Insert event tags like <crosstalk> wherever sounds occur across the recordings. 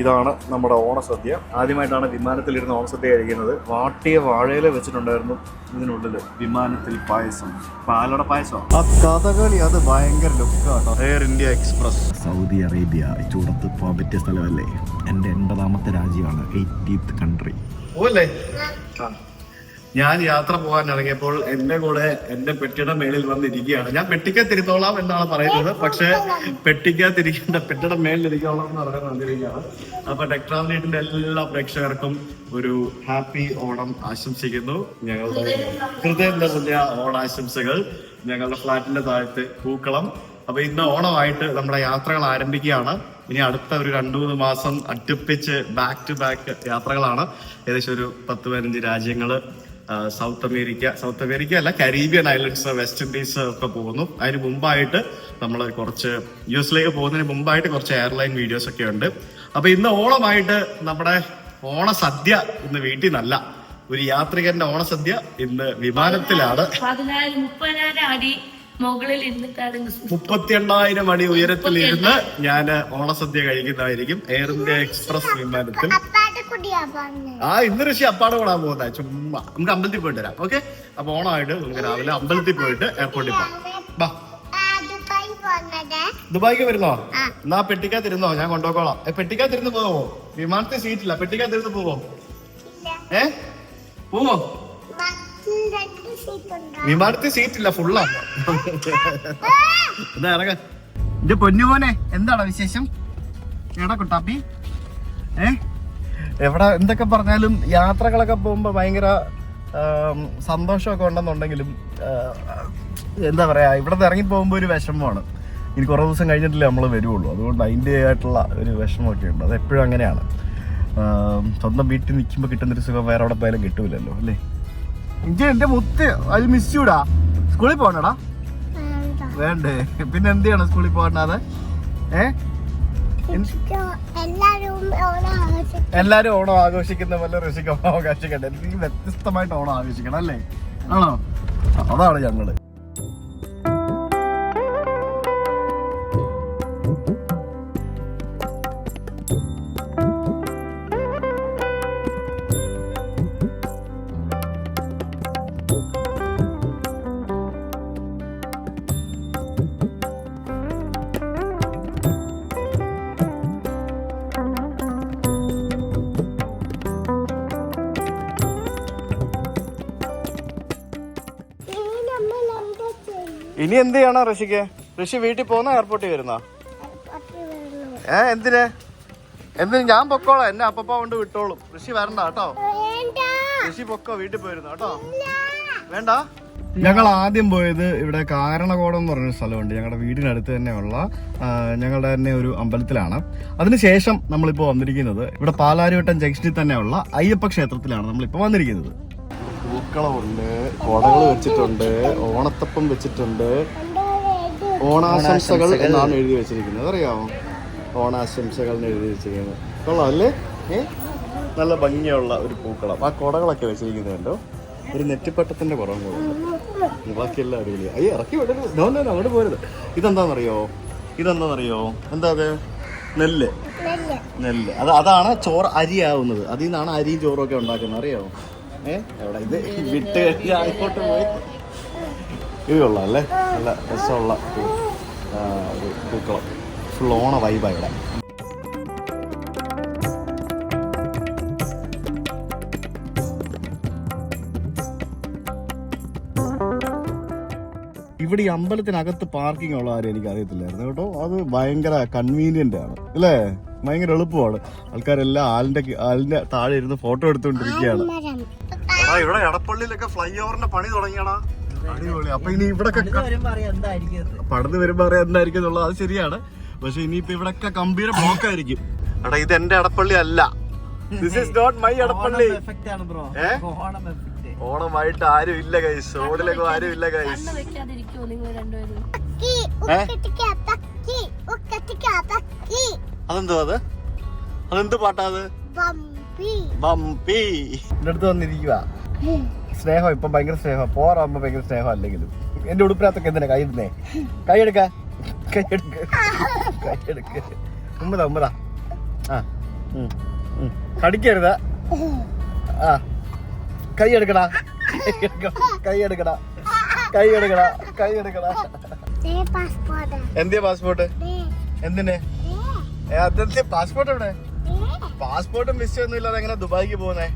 ഇതാണ് നമ്മുടെ ഓണസദ്യ. ആദ്യമായിട്ടാണ് വിമാനത്തിലിരുന്ന് ഓണസദ്യ കഴിക്കുന്നത്. വാട്ടിയ വാഴയില വെച്ചിട്ടുണ്ടായിരുന്നു ഇതിനുള്ളിൽ വിമാനത്തിൽ പായസം. പാലട പായസം ആ കഥകളി അത് ഭയങ്കര ലുക്കാണ് Air India Express Saudi Arabia ചൂടത്ത് പോകാൻ പറ്റിയ സ്ഥലമല്ലേ എന്റെ എൺപതാമത്തെ രാജ്യമാണ് എയ്റ്റീത്ത് കൺട്രി പോവല്ലേ ഞാൻ യാത്ര പോകാൻ ഇറങ്ങിയപ്പോൾ എന്റെ കൂടെ എന്റെ പെട്ടിയുടെ മേളിൽ വന്നിരിക്കുകയാണ്. ഞാൻ പെട്ടിക്കത്തിരുത്തോളാം എന്നാണ് പറയുന്നത്. പക്ഷെ പെട്ടിക്കത്തിരിക്കേണ്ട പെട്ടിയുടെ മേളിൽ ഇരിക്കോളാം എന്ന് പറയാൻ വന്നിരിക്കുകയാണ്. അപ്പൊ ടെക്ട്രാമിനേറ്റിന്റെ എല്ലാ പ്രേക്ഷകർക്കും ഒരു ഹാപ്പി ഓണം ആശംസിക്കുന്നു. ഞങ്ങളുടെ ഹൃദയം നിറഞ്ഞ ഓണാശംസകൾ ഞങ്ങളുടെ ഫ്ലാറ്റിന്റെ താഴത്ത് പൂക്കളം. അപ്പൊ ഇന്ന് ഓണമായിട്ട് നമ്മുടെ യാത്രകൾ ആരംഭിക്കുകയാണ്. ഇനി അടുത്ത ഒരു രണ്ടു മൂന്ന് മാസം അടുപ്പിച്ച് ബാക്ക് ടു ബാക്ക് യാത്രകളാണ്. ഏകദേശം ഒരു പത്ത് പതിനഞ്ച് രാജ്യങ്ങൾ സൗത്ത് അമേരിക്ക സൗത്ത് അമേരിക്ക അല്ല കരീബിയൻ ഐലൻഡ്സ് വെസ്റ്റ് ഇൻഡീസ് ഒക്കെ പോകുന്നു. അതിന് മുമ്പായിട്ട് നമ്മൾ കുറച്ച് യു എസിലേക്ക് പോകുന്നതിന് മുമ്പായിട്ട് കുറച്ച് എയർലൈൻ വീഡിയോസ് ഒക്കെ ഉണ്ട്. അപ്പൊ ഇന്ന് ഓണമായിട്ട് നമ്മുടെ ഓണ സദ്യ ഇന്ന് വീട്ടിൽ നിന്നല്ല ഒരു യാത്രികന്റെ ഓണസദ്യ ഇന്ന് വിമാനത്തിലാണ്. അടി മുകളിൽ മുപ്പത്തി എണ്ണായിരം അടി ഉയരത്തിൽ ഇരുന്ന് ഞാൻ ഓണസദ്യ കഴിക്കുന്നതായിരിക്കും. എയർ ഇന്ത്യ എക്സ്പ്രസ് വിമാനത്തിൽ. അപ്പാടെ കുടിയാ പറഞ്ഞേ ആ ഇന്ന് ഋഷി അപ്പാടെ കൂടാൻ പോകുന്ന ചുമ്മാ. നമുക്ക് അമ്പലത്തിൽ പോയിട്ട് വരാം. ഓക്കെ അപ്പൊ ഓണമായിട്ട് നമുക്ക് രാവിലെ അമ്പലത്തിൽ പോയിട്ട് എയർപോർട്ടിൽ പോകാം ബാ. ആ ദുബായ് ദുബായിക്ക് വരുന്നോ. എന്നാ പെട്ടിക്കാത്തിരുന്നോ ഞാൻ കൊണ്ടുപോക്കോളാം ഏ, പെട്ടിക്കകത്തിരുന്ന് പോവോ? വിമാനത്തിൽ സീറ്റില്ല. പെട്ടിക്കാത്തിരുന്ന് പോവോ? ഇല്ല. ഏ? പോവോ? രണ്ട് സീറ്റ് ഇല്ല വിമാനത്തിൽ സീറ്റില്ല ഫുള്ളാ എന്നാ ഇറങ്ങ. എന്റെ പൊന്നുമോനെ എന്താണ് വിശേഷം? എടാ കുട്ടാപ്പി. ഏ? എവിടെ എന്തൊക്കെ പറഞ്ഞാലും യാത്രകളൊക്കെ പോകുമ്പോ ഭയങ്കര സന്തോഷമൊക്കെ ഉണ്ടെന്നുണ്ടെങ്കിലും എന്താ പറയാ ഇവിടെ നിന്ന് ഇറങ്ങി പോകുമ്പോ ഒരു വിഷമമാണ്. ഇനി കുറേ ദിവസം കഴിഞ്ഞിട്ടില്ലേ നമ്മൾ വരുള്ളൂ അതുകൊണ്ട് അതിന്റെ ആയിട്ടുള്ള ഒരു വിഷമമൊക്കെ ഉണ്ട്. അത് എപ്പോഴും അങ്ങനെയാണ് സ്വന്തം വീട്ടിൽ നിൽക്കുമ്പോൾ കിട്ടുന്നൊരു സുഖം വേറെ അവിടെ പോയാലും കിട്ടൂലല്ലോ അല്ലേ? ഇഞ്ചി എന്റെ മുത്ത് അത് മിസ് ചൂടാ സ്കൂളിൽ പോകണടാ വേണ്ട. പിന്നെ എന്ത് ചെയ്യണം സ്കൂളിൽ പോകണ്ടാതെ ഏ? എല്ലാരും ഓണം ആഘോഷിക്കുന്ന പോലെ ഋഷിക്ക് ഓണം ആഘോഷിക്കട്ടെ. വ്യത്യസ്തമായിട്ട് ഓണം ആഘോഷിക്കണം അല്ലേ? ആണോ? അതാണ് ഞങ്ങൾ. ഇനി എന്ത് ചെയ്യണം ഋഷിക്ക്? ഋഷി വീട്ടിൽ പോകുന്ന എയർപോർട്ടിൽ വരുന്ന? ഏ എന്തിന്? എന്തിന്? ഞാൻ പൊക്കോളാം. എന്നെ അപ്പപ്പ കൊണ്ട് വിട്ടോളും. ഋഷി വരണ്ട കേട്ടോ. ഋഷി പൊക്കോ വീട്ടിൽ പോയിരുന്നു കേട്ടോ. വേണ്ട. ഞങ്ങൾ ആദ്യം പോയത് ഇവിടെ കാരണകോടം എന്ന് പറഞ്ഞൊരു സ്ഥലമുണ്ട്. ഞങ്ങളുടെ വീടിനടുത്ത് തന്നെയുള്ള ഞങ്ങളുടെ തന്നെ ഒരു അമ്പലത്തിലാണ്. അതിനുശേഷം നമ്മളിപ്പോൾ വന്നിരിക്കുന്നത് ഇവിടെ പാലാരിവട്ടം ജംഗ്ഷനിൽ തന്നെയുള്ള അയ്യപ്പ ക്ഷേത്രത്തിലാണ് നമ്മളിപ്പോൾ വന്നിരിക്കുന്നത്. പൂക്കളമുണ്ട് കൊടകൾ വെച്ചിട്ടുണ്ട് ഓണത്തപ്പം വെച്ചിട്ടുണ്ട്. ഓണാശംസകൾ എന്നാണ് എഴുതി വെച്ചിരിക്കുന്നത്. അറിയാമോ? ഓണാശംസകൾ എന്ന് എഴുതി വെച്ചിരിക്കുന്നത്. കൊള്ളാം അല്ലേ? നല്ല ഭംഗിയുള്ള ഒരു പൂക്കളം. ആ കൊടകളൊക്കെ വെച്ചിരിക്കുന്നത് കണ്ടോ? ഒരു നെറ്റിപ്പട്ടത്തിന്റെ കുറവും കൂടെ ഉണ്ട്. ബാക്കിയെല്ലാം അടിപൊളി അയ്യ ഇറക്കി വിടരുത്. നോ നോ അങ്ങോട്ട് പോരുത്. ഇതെന്താണെന്നറിയോ ഇതെന്താണെന്നറിയോ എന്താ അത് നെല്ല്. നെല്ല്. നെല്ല്. അത് അതാണ് ചോറ് അരിയാവുന്നത്. അതിൽ നിന്നാണ് അരിയും ചോറും ഒക്കെ ഉണ്ടാക്കുന്നത്. അറിയാമോ? എവിടെ? ഇത് വിട്ട് ആയിക്കോട്ട് പോയി. ഇത് കൊള്ളാം അല്ലേ നല്ല രസമുള്ള ഒരു പൂക്കളം. ഫുൾ ഓണ വൈബാ ഇവിടെ. ഇവിടെ ഈ അമ്പലത്തിനകത്ത് പാർക്കിംഗ് ഉള്ള കാര്യം എനിക്ക് അറിയത്തില്ലായിരുന്നു കേട്ടോ. അത് ഭയങ്കര കൺവീനിയന്റ് ആണ്. അല്ലേ? ഭയങ്കര എളുപ്പമാണ്. ആൾക്കാരെല്ലാം ആലിന്റെ ആലിന്റെ താഴെ ഇരുന്ന് ഫോട്ടോ എടുത്തുകൊണ്ടിരിക്കുകയാണ്. ഇവിടെ എടപ്പള്ളിയിലൊക്കെ ഫ്ലൈ ഓവറിന്റെ പണി തുടങ്ങിയാണ് അടിപൊളി. അപ്പൊ ഇനി ഇവിടെ പടന്ന് വരുമ്പോ അറിയാം എന്തായിരിക്കും എന്നുള്ളത്. അത് ശരിയാണ്. പക്ഷെ ഇനിയിപ്പോ ഇവിടൊക്കെ ഗംഭീര ബ്ലോക്ക് ആയിരിക്കും എടാ ഇത് എന്റെ എടപ്പള്ളി അല്ല. This is not my Edappally? ഓണമായിട്ട് ആരും ഇല്ല കൈസ് റോഡിലേക്ക് ആരും ഇല്ല കൈസ് അതെന്തോ അത്? അതെന്ത് പാട്ടാ അത്? ബംപി ബംപി എന്റെ അടുത്ത് വന്നിരിക്കുക സ്നേഹം ഇപ്പൊ ഭയങ്കര സ്നേഹം. പോറാകുമ്പോ ഭയങ്കര സ്നേഹം അല്ലെങ്കിലും. എന്റെ ഉടുപ്പിനകത്തൊക്കെ എന്തിനാ? കൈ ഇടുന്നേ. കൈ എടുക്ക. കൈ എടുക്ക. കൈ എടുക്ക. ഉമ്മതാ ഉമ്മതാ. ആ. ഉം. ആ. കൈ എടുക്കടാ. കൈ എടുക്കടാ. കൈ എടുക്കടാ. കൈ എടുക്കടാ. എന്തിയാ പാസ്പോർട്ട്? എന്തിനെ? അതെന്തിയെ? പാസ്പോർട്ട് എവിടെ? പാസ്പോർട്ടും വിസ ഒന്നും ഇല്ലാതെ എങ്ങനെ ദുബായിക്ക് പോകുന്നേ?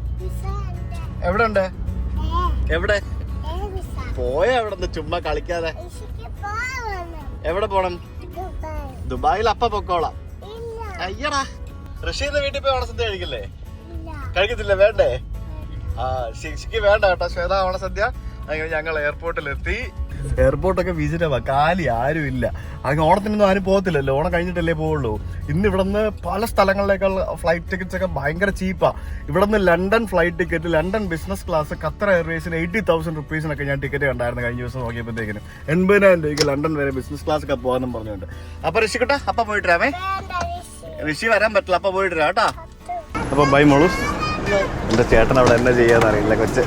എവിടെ? ഉണ്ട് എവിടെ പോയ എവിടെ നിന്ന് ചുമ്മാ കളിക്കാതെ. എവിടെ പോണം? ദുബായിൽ അപ്പ പൊക്കോളാം. അയ്യടാ. റഷീദ് വീട്ടിൽ പോയി ഓണസദ്യ കഴിക്കില്ലേ? കഴിക്കത്തില്ല? വേണ്ടേ? ആ ശിക്ഷിക്ക് വേണ്ട കേട്ടോ. ശ്വേത ഓണസദ്യ. അങ്ങനെ ഞങ്ങൾ എയർപോർട്ടിലെത്തി എയർപോർട്ടൊക്കെ വിസിറ്റ് കാലി ആരും ഇല്ല. അങ്ങനെ ഓണത്തിനൊന്നും ആരും പോകത്തില്ലല്ലോ. ഓണം കഴിഞ്ഞിട്ടല്ലേ പോവുള്ളൂ. ഇന്ന് ഇവിടുന്ന് പല സ്ഥലങ്ങളിലേക്കുള്ള ഫ്ലൈറ്റ് ടിക്കറ്റ്സ് ഒക്കെ ഭയങ്കര ചീപ്പാ ഇവിടുന്ന് London flight ticket London business class Qatar എയർവേസിന് eighty thousand റുപ്പീസിനൊക്കെ ഞാൻ ടിക്കറ്റ് കണ്ടായിരുന്നു കഴിഞ്ഞ ദിവസം നോക്കിയപ്പോഴത്തേക്കിനും. എൺപതിനായിരം രൂപയ്ക്ക് ലണ്ടൻ വരെ ബിസിനസ് ക്ലാസ് ഒക്കെ പോകാന്നും പറഞ്ഞുകൊണ്ട്. അപ്പൊ രക്ഷിക്കട്ടെ അപ്പൊ പോയിട്ടരാമേ ഋഷി വരാൻ പറ്റില്ല അപ്പൊ പോയിട്ടരാ കേട്ടാ. അപ്പൊ ബൈ മോളൂ എന്റെ ചേട്ടൻ അവിടെ എന്നാ ചെയ്യാന്നറിയില്ല കൊച്ച്.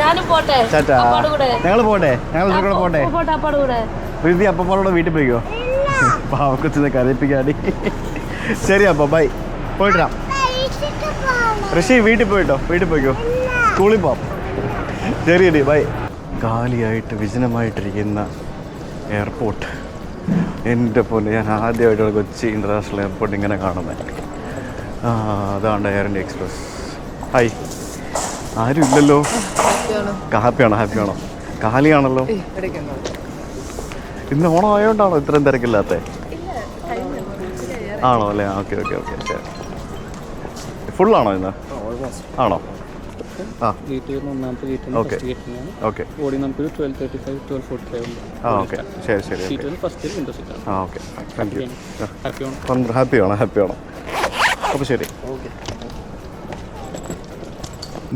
ഞാനും പോട്ടെ. ഞങ്ങൾ പോട്ടെ. ഞങ്ങൾ കൂടെ പോട്ടെ. പ്രീതി അപ്പമ്മോടെ വീട്ടിൽ പോയിക്കോ? പാവക്കൊച്ചിനെ കരയിപ്പിക്കാടി. ശരി അപ്പൊ ബൈ. പോയിട്ടാ ഋഷി വീട്ടിൽ പോയിട്ടോ? വീട്ടിൽ പോയിക്കോ? സ്കൂളിൽ പോവാം ശരി അടി ബൈ. കാലിയായിട്ട് വിജനമായിട്ടിരിക്കുന്ന എയർപോർട്ട്. എന്റെ പോലെ ഞാൻ ആദ്യമായിട്ടുള്ള കൊച്ചി ഇന്റർനാഷണൽ എയർപോർട്ട് ഇങ്ങനെ കാണുന്നത് ആ അതാണ് എയർ ഇന്ത്യ എക്സ്പ്രസ്. ഹായ്. ആരും ഇല്ലല്ലോ ഹാപ്പിയാണോ ഹാപ്പിയാണോ? കാലിയാണല്ലോ. ഇന്ന് ഓണം ആയതുകൊണ്ടാണോ ഇത്രയും തിരക്കില്ലാത്ത? ആണോ അല്ലേ? ഓക്കെ ഓക്കെ ഓക്കെ ശരി ഫുള്ളാണോ ഇന്ന്? ആണോ? ഓക്കെ. ഓക്കെ. ഹാപ്പി ഓൺ ഹാപ്പി ആണോ. ഹാപ്പി ആണോ? അപ്പോൾ ശരി.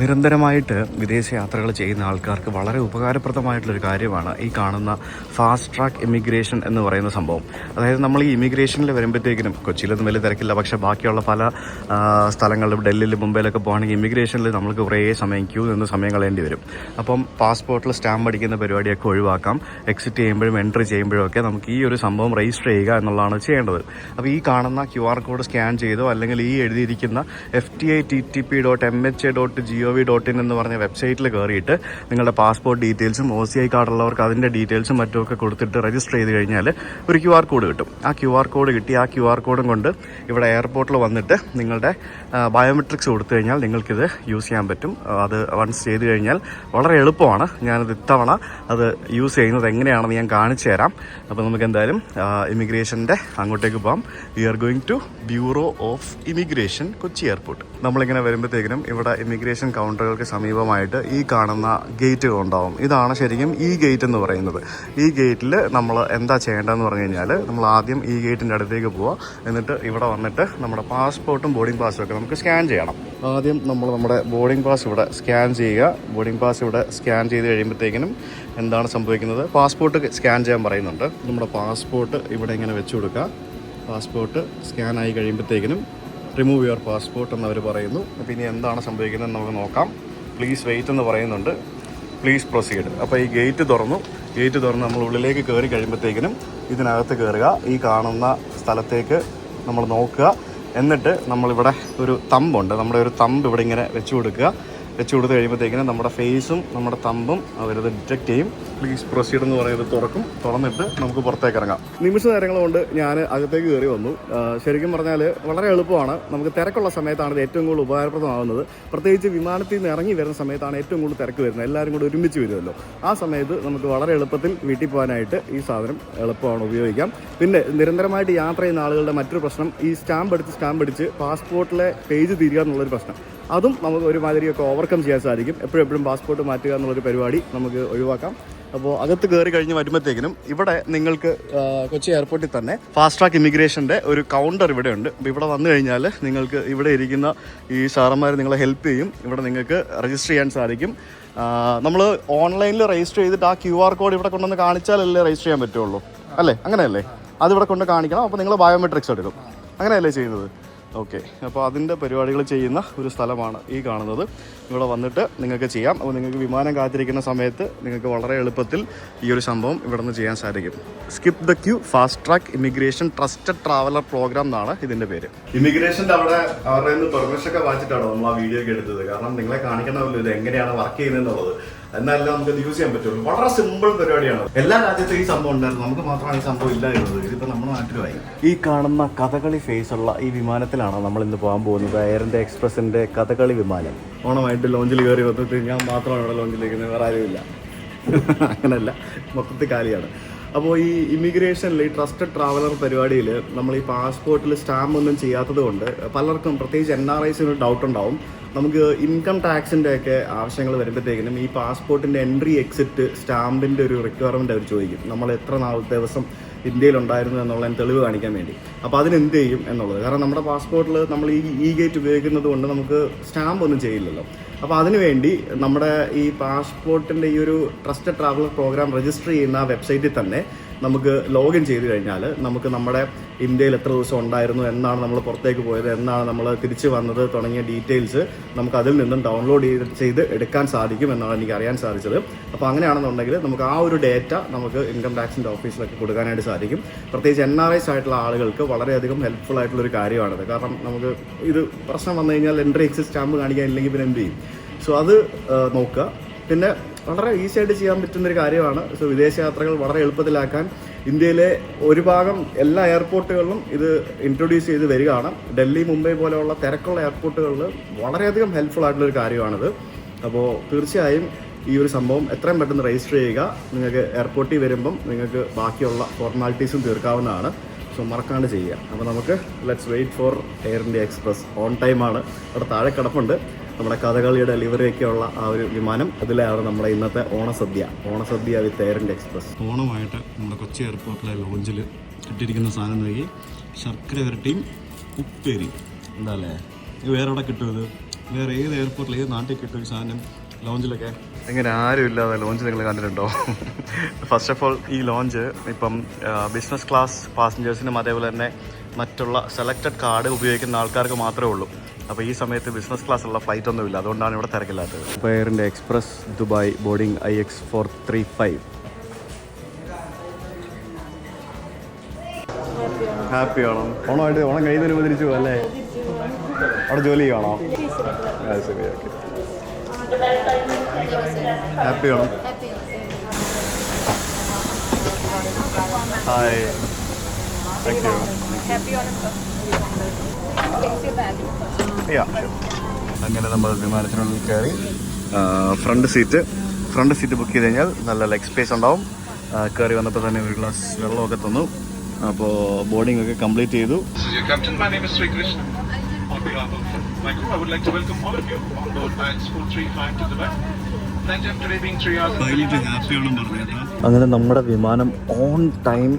നിരന്തരമായിട്ട് വിദേശ യാത്രകൾ ചെയ്യുന്ന ആൾക്കാർക്ക് വളരെ ഉപകാരപ്രദമായിട്ടുള്ളൊരു കാര്യമാണ് ഈ കാണുന്ന ഫാസ്റ്റ് ട്രാക്ക് ഇമിഗ്രേഷൻ എന്ന് പറയുന്ന സംഭവം. അതായത് നമ്മൾ ഈ ഇമിഗ്രേഷനിൽ വരുമ്പോഴത്തേക്കിനും കൊച്ചിയിലൊന്നും വലിയ തിരക്കില്ല. പക്ഷേ ബാക്കിയുള്ള പല സ്ഥലങ്ങളിലും ഡൽഹിയിൽ മുംബൈയിലൊക്കെ പോകുകയാണെങ്കിൽ ഇമിഗ്രേഷനിൽ നമുക്ക് കുറേ സമയം ക്യൂ നിന്ന് സമയം കളയേണ്ടി വരും. അപ്പം പാസ്പോർട്ടിൽ സ്റ്റാമ്പ് അടിക്കുന്ന പരിപാടിയൊക്കെ ഒഴിവാക്കാം. എക്സിറ്റ് ചെയ്യുമ്പോഴും എൻട്രി ചെയ്യുമ്പോഴും ഒക്കെ നമുക്ക് ഈ ഒരു സംഭവം രജിസ്റ്റർ ചെയ്യുക എന്നുള്ളതാണ് ചെയ്യേണ്ടത്. അപ്പോൾ ഈ കാണുന്ന ക്യു ആർ കോഡ് സ്കാൻ ചെയ്തോ അല്ലെങ്കിൽ ഈ എഴുതിയിരിക്കുന്ന F T I T T P dot M H A dot G O V dot in എന്ന് പറഞ്ഞ വെബ്സൈറ്റിൽ കയറിയിട്ട് നിങ്ങളുടെ പാസ്പോർട്ട് ഡീറ്റെയിൽസും ഒ സി ഐ കാർഡുള്ളവർക്ക് അതിന്റെ ഡീറ്റെയിൽസും മറ്റുമൊക്കെ കൊടുത്തിട്ട് രജിസ്റ്റർ ചെയ്ത് കഴിഞ്ഞാൽ ഒരു ക്യു ആർ കോഡ് കിട്ടും. ആ ക്യു ആർ കോഡ് കിട്ടി ആ ക്യു ആർ കോഡും കൊണ്ട് ഇവിടെ എയർപോർട്ടിൽ വന്നിട്ട് നിങ്ങളുടെ ബയോമെട്രിക്സ് കൊടുത്തു കഴിഞ്ഞാൽ നിങ്ങൾക്കിത് യൂസ് ചെയ്യാൻ പറ്റും. അത് വൺസ് ചെയ്ത് കഴിഞ്ഞാൽ വളരെ എളുപ്പമാണ്. ഞാനത് ഇത്തവണ അത് യൂസ് ചെയ്യുന്നത് എങ്ങനെയാണെന്ന് ഞാൻ കാണിച്ചു തരാം. അപ്പോൾ നമുക്ക് എന്തായാലും ഇമിഗ്രേഷന്റെ അങ്ങോട്ടേക്ക് പോകാം. We are going to bureau of immigration Kochi airport നമ്മളിങ്ങനെ വരുമ്പോഴത്തേക്കിനും ഇവിടെ ഇമിഗ്രേഷൻ കൗണ്ടറുകൾക്ക് സമീപമായിട്ട് ഈ കാണുന്ന ഗേറ്റുകൾ ഉണ്ടാവും. ഇതാണ് ശരിക്കും ഈ ഗേറ്റ് എന്ന് പറയുന്നത്. ഈ ഗേറ്റിൽ നമ്മൾ എന്താ ചെയ്യേണ്ടതെന്ന് പറഞ്ഞു കഴിഞ്ഞാൽ നമ്മൾ ആദ്യം ഈ ഗേറ്റിന്റെ അടുത്തേക്ക് പോവുക. എന്നിട്ട് ഇവിടെ വന്നിട്ട് നമ്മുടെ പാസ്പോർട്ടും ബോർഡിംഗ് പാസ്സും ഒക്കെ നമുക്ക് സ്കാൻ ചെയ്യണം. ആദ്യം നമ്മൾ നമ്മുടെ ബോർഡിംഗ് പാസ് ഇവിടെ സ്കാൻ ചെയ്യുക. ബോർഡിംഗ് പാസ് ഇവിടെ സ്കാൻ ചെയ്ത് കഴിയുമ്പോഴത്തേക്കിനും എന്താണ് സംഭവിക്കുന്നത്? പാസ്പോർട്ട് സ്കാൻ ചെയ്യാൻ പറയുന്നുണ്ട്. നമ്മുടെ പാസ്പോർട്ട് ഇവിടെ ഇങ്ങനെ വെച്ച് കൊടുക്കുക. പാസ്പോർട്ട് സ്കാൻ ആയി കഴിയുമ്പോഴത്തേക്കിനും റിമൂവ് യുവർ പാസ്പോർട്ട് എന്നവർ പറയുന്നു. അപ്പോൾ ഇനി എന്താണ് സംഭവിക്കുന്നത് നമുക്ക് നോക്കാം. പ്ലീസ് വെയിറ്റ് എന്ന് പറയുന്നുണ്ട്. പ്ലീസ് പ്രൊസീഡ് അപ്പോൾ ഈ ഗേറ്റ് തുറന്നു. ഗേറ്റ് തുറന്ന് നമ്മൾ ഉള്ളിലേക്ക് കയറി കഴിയുമ്പോഴത്തേക്കിനും ഇതിനകത്ത് കയറുക ഈ കാണുന്ന സ്ഥലത്തേക്ക് നമ്മൾ നോക്കുക. എന്നിട്ട് നമ്മളിവിടെ ഒരു തമ്പുണ്ട്. നമ്മുടെ ഒരു തമ്പ് ഇവിടെ ഇങ്ങനെ വെച്ച് കൊടുക്കുക. വെച്ച് കൊടുത്ത് കഴിയുമ്പോഴത്തേക്കിനും നമ്മുടെ ഫേസും നമ്മുടെ തമ്പും അവരത് ഡിറ്റക്ട് ചെയ്യും. പ്ലീസ് പ്രൊസീഡ് എന്ന് പറയുന്നത് തുറക്കും. തുറന്നിട്ട് നമുക്ക് പുറത്തേക്ക് ഇറങ്ങാം. നിമിഷ നേരങ്ങൾ കൊണ്ട് ഞാൻ അകത്തേക്ക് കയറി വന്നു. ശരിക്കും പറഞ്ഞാൽ വളരെ എളുപ്പമാണ്. നമുക്ക് തിരക്കുള്ള സമയത്താണ് ഇത് ഏറ്റവും കൂടുതൽ ഉപകാരപ്രദമാകുന്നത്. പ്രത്യേകിച്ച് വിമാനത്തിൽ നിന്ന് ഇറങ്ങി വരുന്ന സമയത്താണ് ഏറ്റവും കൂടുതൽ തിരക്ക് വരുന്നത്. എല്ലാവരും കൂടി ഒരുമിച്ച് വരുമല്ലോ. ആ സമയത്ത് നമുക്ക് വളരെ എളുപ്പത്തിൽ വീട്ടിൽ പോകാനായിട്ട് ഈ സാധനം എളുപ്പമാണ് ഉപയോഗിക്കാം. പിന്നെ നിരന്തരമായിട്ട് യാത്ര ചെയ്യുന്ന ആളുകളുടെ മറ്റൊരു പ്രശ്നം ഈ സ്റ്റാമ്പ് അടിച്ച് സ്റ്റാമ്പ് അടിച്ച് പാസ്പോർട്ടിലെ പേജ് തീരുക എന്നുള്ളൊരു പ്രശ്നം. അതും നമുക്ക് ഒരുമാതിരിയൊക്കെ ഓവർകം ചെയ്യാൻ സാധിക്കും. എപ്പോഴും എപ്പോഴും പാസ്പോർട്ട് മാറ്റുക എന്നുള്ളൊരു പരിപാടി നമുക്ക് ഒഴിവാക്കാം. അപ്പോൾ അകത്ത് കയറി കഴിഞ്ഞ് വരുമ്പോഴത്തേക്കിനും ഇവിടെ നിങ്ങൾക്ക് കൊച്ചി എയർപോർട്ടിൽ തന്നെ ഫാസ്റ്റ് ട്രാക്ക് ഇമിഗ്രേഷന്റെ ഒരു കൗണ്ടർ ഇവിടെ ഉണ്ട് അപ്പോൾ ഇവിടെ വന്നു കഴിഞ്ഞാൽ നിങ്ങൾക്ക് ഇവിടെ ഇരിക്കുന്ന ഈ സാറന്മാർ നിങ്ങളെ ഹെൽപ്പ് ചെയ്യും. ഇവിടെ നിങ്ങൾക്ക് രജിസ്റ്റർ ചെയ്യാൻ സാധിക്കും. നമ്മൾ ഓൺലൈനിൽ രജിസ്റ്റർ ചെയ്തിട്ട് ആ ക്യു ആർ കോഡ് ഇവിടെ കൊണ്ടുവന്ന് കാണിച്ചാലല്ലേ രജിസ്റ്റർ ചെയ്യാൻ പറ്റുള്ളൂ. അല്ലേ? അങ്ങനെയല്ലേ? അതിവിടെ കൊണ്ട് കാണിക്കണം. അപ്പോൾ നിങ്ങൾ ബയോമെട്രിക്സ് എടുക്കും. അങ്ങനെയല്ലേ ചെയ്യുന്നത്? ഓക്കെ. അപ്പോൾ അതിന്റെ പരിപാടികൾ ചെയ്യുന്ന ഒരു സ്ഥലമാണ് ഈ കാണുന്നത്. ഇവിടെ വന്നിട്ട് നിങ്ങൾക്ക് ചെയ്യാം. അപ്പോൾ നിങ്ങൾക്ക് വിമാനം കാത്തിരിക്കുന്ന സമയത്ത് നിങ്ങൾക്ക് വളരെ എളുപ്പത്തിൽ ഈ ഒരു സംഭവം ഇവിടെ നിന്ന് ചെയ്യാൻ സാധിക്കും. Skip the queue fast track immigration trusted traveller programme എന്നാണ് ഇതിന്റെ പേര്. ഇമിഗ്രേഷന്റെ അവിടെ അവരുടെ പെർമിഷൻ ഒക്കെ വാങ്ങിച്ചിട്ടാണ് നമ്മൾ ആ വീഡിയോ ഒക്കെ എടുത്തത്? കാരണം നിങ്ങളെ കാണിക്കണമല്ലോ ഇത് എങ്ങനെയാണ് വർക്ക് ചെയ്യുന്നതെന്നുള്ളത്. എന്നാലും നമുക്ക് യൂസ് ചെയ്യാൻ പറ്റുള്ളൂ. വളരെ സിമ്പിൾ പരിപാടിയാണ്. എല്ലാ രാജ്യത്തും ഈ സംഭവം ഉണ്ടായിരുന്നു. നമുക്ക് മാത്രമാണ് ഈ സംഭവം ഇല്ലായിരുന്നത് ഇതിപ്പോ നമ്മുടെ നാട്ടിലുമായി. ഈ കാണുന്ന കഥകളി ഫേസ് ഉള്ള ഈ വിമാനത്തിലാണ് നമ്മൾ ഇന്ന് പോകാൻ പോകുന്നത്. എയർ ഇന്ത്യ എക്സ്പ്രസിന്റെ കഥകളി വിമാനം. ഓണമായിട്ട് ലോഞ്ചിൽ കയറി വന്നിട്ട് ഞാൻ മാത്രമാണ് ഇവിടെ ലോഞ്ചിലിരിക്കുന്നത് വേറെ ആരുമില്ല. <laughs> അങ്ങനല്ല. മൊത്തത്തിൽ കാലിയാണ്. അപ്പോൾ ഈ ഇമിഗ്രേഷനിൽ ഈ ട്രസ്റ്റഡ് ട്രാവലർ പരിപാടിയിൽ നമ്മൾ ഈ പാസ്പോർട്ടിൽ സ്റ്റാമ്പ് ഒന്നും ചെയ്യാത്തത് കൊണ്ട് പലർക്കും പ്രത്യേകിച്ച് എൻ ആർ ഐസിന് ഡൗട്ട് ഉണ്ടാവും നമുക്ക് ഇൻകം ടാക്സിന്റെ ഒക്കെ ആവശ്യങ്ങൾ വരുമ്പോഴത്തേക്കിനും ഈ പാസ്പോർട്ടിന്റെ എൻട്രി എക്സിറ്റ് സ്റ്റാമ്പിന്റെ ഒരു റിക്വയർമെന്റ് അവർ ചോദിക്കും. നമ്മൾ എത്ര നാൾ ദിവസം ഇന്ത്യയിൽ ഉണ്ടായിരുന്നു എന്നുള്ളതിന് തെളിവ് കാണിക്കാൻ വേണ്ടി. അപ്പോൾ അതിന് എന്ത് ചെയ്യും എന്നുള്ളത്. കാരണം നമ്മുടെ പാസ്പോർട്ടിൽ നമ്മൾ ഈ ഇ ഗേറ്റ് ഉപയോഗിക്കുന്നത് കൊണ്ട് നമുക്ക് സ്റ്റാമ്പ് ഒന്നും ചെയ്യില്ലല്ലോ. അപ്പോൾ അതിനുവേണ്ടി നമ്മുടെ ഈ പാസ്പോർട്ടിന്റെ ഈ ഒരു ട്രസ്റ്റഡ് ട്രാവലർ പ്രോഗ്രാം രജിസ്റ്റർ ചെയ്യുന്ന വെബ്സൈറ്റിൽ തന്നെ നമുക്ക് ലോഗിൻ ചെയ്ത് കഴിഞ്ഞാൽ നമുക്ക് നമ്മുടെ ഇന്ത്യയിൽ എത്ര ദിവസം ഉണ്ടായിരുന്നു എന്നാണ് നമ്മൾ പുറത്തേക്ക് പോയത് എന്നാണ് നമ്മൾ തിരിച്ചു വന്നത് തുടങ്ങിയ ഡീറ്റെയിൽസ് നമുക്ക് അതിൽ നിന്നും ഡൗൺലോഡ് ചെയ്ത് ചെയ്ത് എടുക്കാൻ സാധിക്കും എന്നാണ് എനിക്ക് അറിയാൻ സാധിച്ചത്. അപ്പോൾ അങ്ങനെയാണെന്നുണ്ടെങ്കിൽ നമുക്ക് ആ ഒരു ഡേറ്റ നമുക്ക് ഇൻകം ടാക്സിന്റെ ഓഫീസിലൊക്കെ കൊടുക്കാനായിട്ട് സാധിക്കും. പ്രത്യേകിച്ച് എൻ ആർ ഐസ് ആയിട്ടുള്ള ആളുകൾക്ക് വളരെയധികം ഹെൽപ്ഫുൾ ആയിട്ടുള്ളൊരു കാര്യമാണിത്. കാരണം നമുക്ക് ഇത് പ്രശ്നം വന്നു കഴിഞ്ഞാൽ എൻട്രി എക്സിറ്റ് സ്റ്റാമ്പ് കാണിക്കാൻ ഇല്ലെങ്കിൽ പിന്നെ എന്ത് ചെയ്യും? സോ അത് നോക്കുക. പിന്നെ വളരെ ഈസി ആയിട്ട് ചെയ്യാൻ പറ്റുന്ന ഒരു കാര്യമാണ്. സോ വിദേശ യാത്രകൾ വളരെ എളുപ്പത്തിലാക്കാൻ ഇന്ത്യയിലെ ഒരു ഭാഗം എല്ലാ എയർപോർട്ടുകളിലും ഇത് ഇൻട്രൊഡ്യൂസ് ചെയ്ത് വരികയാണ്. ഡൽഹി മുംബൈ പോലെയുള്ള തിരക്കുള്ള എയർപോർട്ടുകളിൽ വളരെയധികം ഹെൽപ്ഫുൾ ആയിട്ടുള്ള ഒരു കാര്യമാണിത്. അപ്പോൾ തീർച്ചയായും ഈ ഒരു സംഭവം എത്രയും പെട്ടെന്ന് രജിസ്റ്റർ ചെയ്യുക. നിങ്ങൾക്ക് എയർപോർട്ടിൽ വരുമ്പം നിങ്ങൾക്ക് ബാക്കിയുള്ള ഫോർമാലിറ്റീസും തീർക്കാവുന്നതാണ്. സോ മറക്കാണ്ട് ചെയ്യുക. അപ്പോൾ നമുക്ക് let's wait for Air India Express on ടൈമാണ് അവിടെ താഴെ കിടപ്പുണ്ട്. നമ്മുടെ കഥകളിയുടെ ഡെലിവറി ഉള്ള ആ ഒരു വിമാനം. അതിലാണ് നമ്മുടെ ഇന്നത്തെ ഓണസദ്യ. ഓണസദ്യ വിത്ത് എയർ ഇന്ത്യ എക്സ്പ്രസ്. ഓണമായിട്ട് നമ്മുടെ കൊച്ചി എയർപോർട്ടിലെ ലോഞ്ചിൽ കിട്ടിയിരിക്കുന്ന സാധനം നൽകി ശർക്കര വരട്ടിയും ഉപ്പേരി. എന്താ അല്ലേ ഇത് വേറെ എവിടെ കിട്ടും വേറെ ഏത് എയർപോർട്ടിൽ ഏത് നാട്ടിൽ കിട്ടുന്ന ഈ സാധനം ലോഞ്ചിലൊക്കെ എങ്ങനെ ആരും ഇല്ലാതെ ലോഞ്ച് നിങ്ങൾ കണ്ടിട്ടുണ്ടോ? ഫസ്റ്റ് ഓഫ് ഓൾ ഈ ലോഞ്ച് ഇപ്പം ബിസിനസ് ക്ലാസ് പാസഞ്ചേഴ്സിനും അതേപോലെ തന്നെ മറ്റുള്ള സെലക്റ്റഡ് കാർഡ് ഉപയോഗിക്കുന്ന ആൾക്കാർക്ക് മാത്രമേ ഉള്ളൂ. അപ്പോൾ ഈ സമയത്ത് ബിസിനസ് ക്ലാസ് ഉള്ള ഫ്ലൈറ്റ് ഒന്നുമില്ല. അതുകൊണ്ടാണ് ഇവിടെ തിരക്കില്ലാത്തത്. ഇപ്പോൾ എയറിന്റെ Express Dubai boarding I X four three five happy ആണോ? ഓണമായിട്ട് ഓണം കൈ തരുമ്പോൾ തിരിച്ചു പോകും അല്ലേ? അവിടെ ജോലി ചെയ്യണോ ശരി ഓക്കെ ഹാപ്പി ആണോ? ഹായ് താങ്ക് യു അങ്ങനെ നമ്മൾ വിമാനത്തിനുള്ളിൽ കയറി front seat front seat book ചെയ്ത് കഴിഞ്ഞാൽ നല്ല ലെഗ് സ്പേസ് ഉണ്ടാവും കയറി വന്നപ്പോൾ തന്നെ ഒരു ഗ്ലാസ് വെള്ളമൊക്കെ തന്നു അപ്പോൾ ബോർഡിംഗ് ഒക്കെ കംപ്ലീറ്റ് ചെയ്തു This is your. My name is Sri Krishna. On behalf of my crew, I would like to welcome all of you on board IX 435 to Dubai. Flight time today being 3 hours and 30 minutes. അങ്ങനെ നമ്മുടെ വിമാനം on time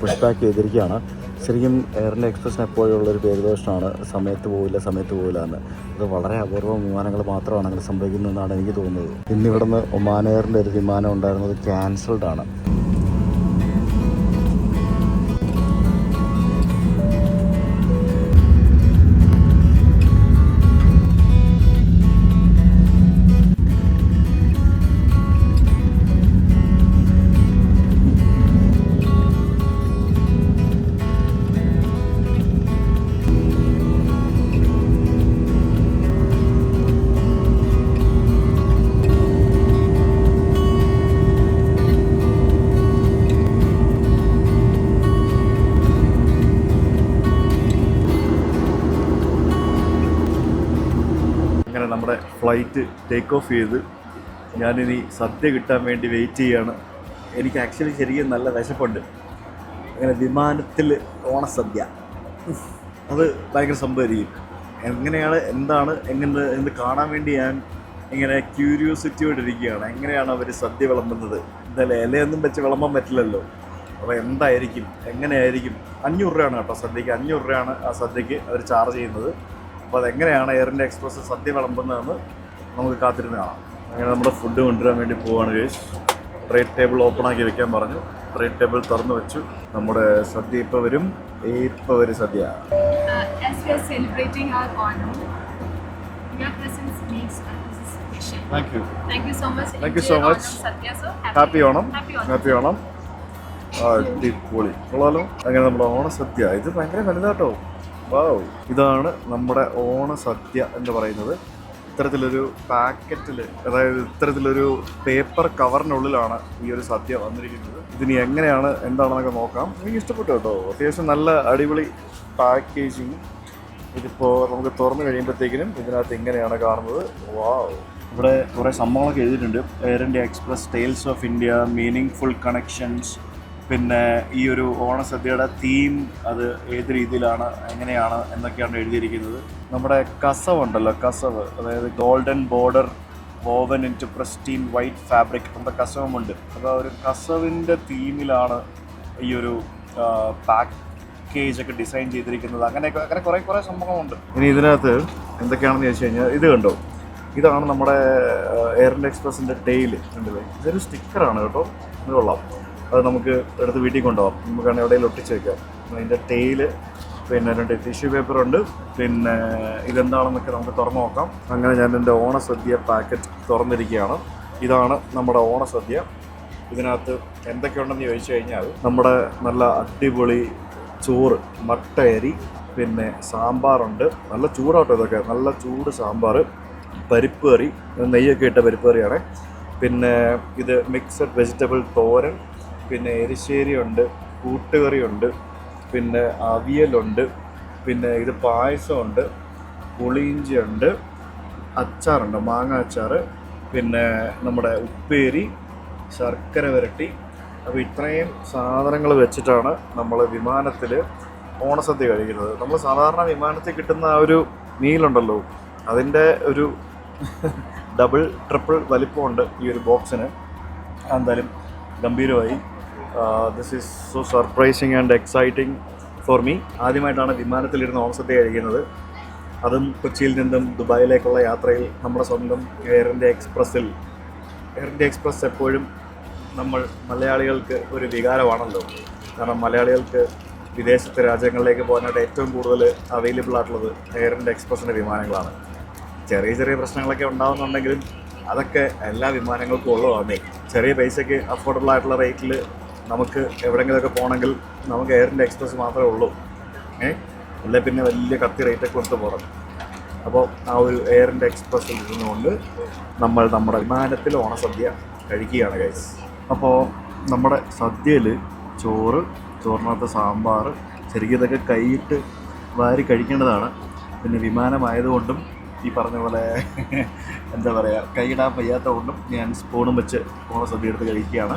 push back ചെയ്തിരിക്കുകയാണ് ശരിക്കും airline India എക്സ്പ്രസിന് എപ്പോഴും ഉള്ളൊരു പേരുദോഷമാണ് സമയത്ത് പോവില്ല സമയത്ത് പോവില്ല എന്ന്. അത് വളരെ അപൂർവ വിമാനങ്ങൾ മാത്രമാണ് അങ്ങനെ സംഭവിക്കുന്നതെന്നാണ് എനിക്ക് തോന്നുന്നത്. ഇന്നിവിടുന്ന് ഒമാൻ എയറിന്റെ ഒരു വിമാനം ഉണ്ടായിരുന്നത് ക്യാൻസൽഡ് ആണ്. ഫ്ലൈറ്റ് ടേക്ക് ഓഫ് ചെയ്ത് ഞാനിനി സദ്യ കിട്ടാൻ വേണ്ടി വെയിറ്റ് ചെയ്യാണ്. എനിക്ക് ആക്ച്വലി ശരിക്കും നല്ല വിശപ്പുണ്ട്. അങ്ങനെ വിമാനത്തിൽ ഓണസദ്യ സദ്യ. അത് ഭയങ്കര സംഭവമായിരിക്കും. എങ്ങനെയാണ് എന്താണ് എങ്ങനെ എന്ന് കാണാൻ വേണ്ടി ഞാൻ ഇങ്ങനെ ക്യൂരിയോസിറ്റിയോടെ ഇരിക്കുകയാണ്. എങ്ങനെയാണ് അവർ സദ്യ വിളമ്പുന്നത്? എന്തായാലും ഇലയൊന്നും വെച്ച് വിളമ്പാൻ പറ്റില്ലല്ലോ. അപ്പോൾ എന്തായിരിക്കും? എങ്ങനെയായിരിക്കും? അഞ്ഞൂറ് രൂപയാണ് കേട്ടോ സദ്യക്ക് അഞ്ഞൂറ് രൂപയാണ് ആ സദ്യക്ക് അവർ ചാർജ് ചെയ്യുന്നത്. അപ്പോൾ അതെങ്ങനെയാണ് എയർ ഇന്ത്യ എക്സ്പ്രസ് സദ്യ വിളമ്പുന്നതെന്ന് നമുക്ക് കാത്തിരുന്ന് കാണാം. അങ്ങനെ നമ്മുടെ ഫുഡ് കൊണ്ടുവരാൻ വേണ്ടി പോവാണ് കേസ് ട്രേഡ് ടേബിൾ ഓപ്പൺ ആക്കി വെക്കാൻ പറഞ്ഞു. ട്രേഡ് ടേബിൾ തുറന്നു വെച്ചു. നമ്മുടെ സദ്യ ഇപ്പോൾ വരും. ഇപ്പോൾ വരും സദ്യ. Thank you. Thank you so much much. Onam, Satya sir. Happy Onam happy Onam അടിപൊളി. കൊള്ളാലോ. അങ്ങനെ നമ്മുടെ ഓണസദ്യ ഇത് ഭയങ്കര വലുതാട്ടോ. വാവ് ഇതാണ് നമ്മുടെ ഓണസദ്യ എന്ന് പറയുന്നത്. ഇത്തരത്തിലൊരു പാക്കറ്റിൽ അതായത് ഇത്തരത്തിലൊരു പേപ്പർ കവറിനുള്ളിലാണ് ഈ ഒരു സദ്യ വന്നിരിക്കുന്നത്. ഇതിന് എങ്ങനെയാണ് എന്താണെന്നൊക്കെ നോക്കാം. എനിക്ക് ഇഷ്ടപ്പെട്ടു കേട്ടോ. അത്യാവശ്യം നല്ല അടിപൊളി പാക്കേജിങ്. ഇതിപ്പോൾ നമുക്ക് തുറന്നു കഴിയുമ്പോഴത്തേക്കിനും ഇതിനകത്ത് ഇങ്ങനെയാണ് കാണുന്നത്. വാ. ഇവിടെ കുറേ സംഭവങ്ങളൊക്കെ എഴുതിയിട്ടുണ്ട്. Air India Express tales of India meaning full connections പിന്നെ ഈ ഒരു ഓണസദ്യയുടെ തീം അത് ഏത് രീതിയിലാണ് എങ്ങനെയാണ് എന്നൊക്കെയാണ് എഴുതിയിരിക്കുന്നത്. നമ്മുടെ കസവ് ഉണ്ടല്ലോ കസവ്. അതായത് golden border woven into pristine white fabric നമ്മുടെ കസവുമുണ്ട്. അപ്പോൾ ഒരു കസവിന്റെ തീമിലാണ് ഈ ഒരു പാക്കേജ് ഒക്കെ ഡിസൈൻ ചെയ്തിരിക്കുന്നത്. അങ്ങനെയൊക്കെ അങ്ങനെ കുറേ കുറേ സംഭവമുണ്ട്. ഇനി ഇതിനകത്ത് എന്തൊക്കെയാണെന്ന് ചോദിച്ചു കഴിഞ്ഞാൽ ഇത് കണ്ടോ? ഇതാണ് നമ്മുടെ എയർ ഇന്ത്യ എക്സ്പ്രസിന്റെ ടെയിൽ കണ്ടില്ലേ? ഇതൊരു സ്റ്റിക്കറാണ് കേട്ടോ. ഇത് കൊള്ളാം. അത് നമുക്ക് എടുത്ത് വീട്ടിൽ കൊണ്ടുപോകാം നമുക്കാണെങ്കിൽ എവിടെയെങ്കിലും ഒട്ടിച്ച് വെക്കാം. അതിന്റെ ടെയിൽ പിന്നെ രണ്ട് ടിഷ്യൂ പേപ്പർ ഉണ്ട്. പിന്നെ ഇതെന്താണെന്നൊക്കെ നമുക്ക് തുറന്ന് നോക്കാം. അങ്ങനെ ഞാൻ എന്റെ ഓണസദ്യ പാക്കറ്റ് തുറന്നിരിക്കുകയാണ്. ഇതാണ് നമ്മുടെ ഓണസദ്യ. ഇതിനകത്ത് എന്തൊക്കെയുണ്ടെന്ന് ചോദിച്ചു കഴിഞ്ഞാൽ നമ്മുടെ നല്ല അടിപൊളി ചോറ് മട്ടയരി പിന്നെ സാമ്പാറുണ്ട്. നല്ല ചൂടാട്ടോ ഇതൊക്കെ. നല്ല ചൂട് സാമ്പാർ പരിപ്പ് കറി നെയ്യൊക്കെ ഇട്ട പരിപ്പ് കറിയാണ്. പിന്നെ ഇത് മിക്സഡ് വെജിറ്റബിൾ തോരൻ പിന്നെ എരിശ്ശേരി ഉണ്ട് കൂട്ടുകറിയുണ്ട് പിന്നെ അവിയലുണ്ട് പിന്നെ ഇത് പായസമുണ്ട് പുളിയിഞ്ചി ഉണ്ട് അച്ചാറുണ്ട് മാങ്ങ അച്ചാർ പിന്നെ നമ്മുടെ ഉപ്പേരി ശർക്കര വരട്ടി. അപ്പോൾ ഇത്രയും സാധനങ്ങൾ വെച്ചിട്ടാണ് നമ്മൾ വിമാനത്തിൽ ഓണസദ്യ കഴിക്കുന്നത്. നമ്മൾ സാധാരണ വിമാനത്തിൽ കിട്ടുന്ന ആ ഒരു മീലുണ്ടല്ലോ അതിന്റെ ഒരു <laughs> ഡബിൾ ട്രിപ്പിൾ വലിപ്പമുണ്ട് ഈ ഒരു ബോക്സിന് എന്തായാലും ഗംഭീരമായി this is so surprising and exciting for me ആദ്യമായിട്ടാണ് വിമാനത്തിലിരുന്ന് ഓണസദ്യ കഴിക്കുന്നത്. അതും കൊച്ചിയിൽ നിന്നും ദുബായിലേക്കുള്ള യാത്രയിൽ നമ്മുടെ സ്വന്തം എയർ ഇന്ത്യ എക്സ്പ്രസ്സിൽ എയർ ഇന്ത്യ എക്സ്പ്രസ് എപ്പോഴും നമ്മൾ മലയാളികൾക്ക് ഒരു വികാരമാണല്ലോ. കാരണം മലയാളികൾക്ക് വിദേശത്തെ രാജ്യങ്ങളിലേക്ക് പോകാനായിട്ട് ഏറ്റവും കൂടുതൽ അവൈലബിൾ ആയിട്ടുള്ളത് എയർ ഇന്ത്യ എക്സ്പ്രസിന്റെ വിമാനങ്ങളാണ്. ചെറിയ ചെറിയ പ്രശ്നങ്ങളൊക്കെ ഉണ്ടാകുന്നുണ്ടെങ്കിലും അതൊക്കെ എല്ലാ വിമാനങ്ങൾക്കും ഉള്ളതാണ്. ചെറിയ പൈസയ്ക്ക് അഫോർഡബിൾ ആയിട്ടുള്ള റേറ്റിൽ നമുക്ക് എവിടെയെങ്കിലുമൊക്കെ പോകണമെങ്കിൽ നമുക്ക് എയർ ഇന്ത്യ എക്സ്പ്രസ് മാത്രമേ ഉള്ളൂ. ഏ? അല്ലെ പിന്നെ വലിയ കത്തി റേറ്റൊക്കെ കൊടുത്ത് പോകണം. അപ്പോൾ ആ ഒരു എയർ ഇന്ത്യ എക്സ്പ്രസ്സിൽ ഇരുന്നുകൊണ്ട് നമ്മൾ നമ്മുടെ വിമാനത്തിൽ ഓണസദ്യ കഴിക്കുകയാണ് ഗൈസ് അപ്പോൾ നമ്മുടെ സദ്യയിൽ ചോറ് ചോറിനകത്ത് സാമ്പാർ ശരിക്കും ഇതൊക്കെ കൈയിട്ട് വാരി കഴിക്കേണ്ടതാണ്. പിന്നെ വിമാനമായതുകൊണ്ടും ഈ പറഞ്ഞ പോലെ <laughs> എന്താ പറയുക കൈയിടാൻ വയ്യാത്ത കൊണ്ടും ഞാൻ സ്പൂണും വെച്ച് ഓണസദ്യ എടുത്ത് കഴിക്കുകയാണ്.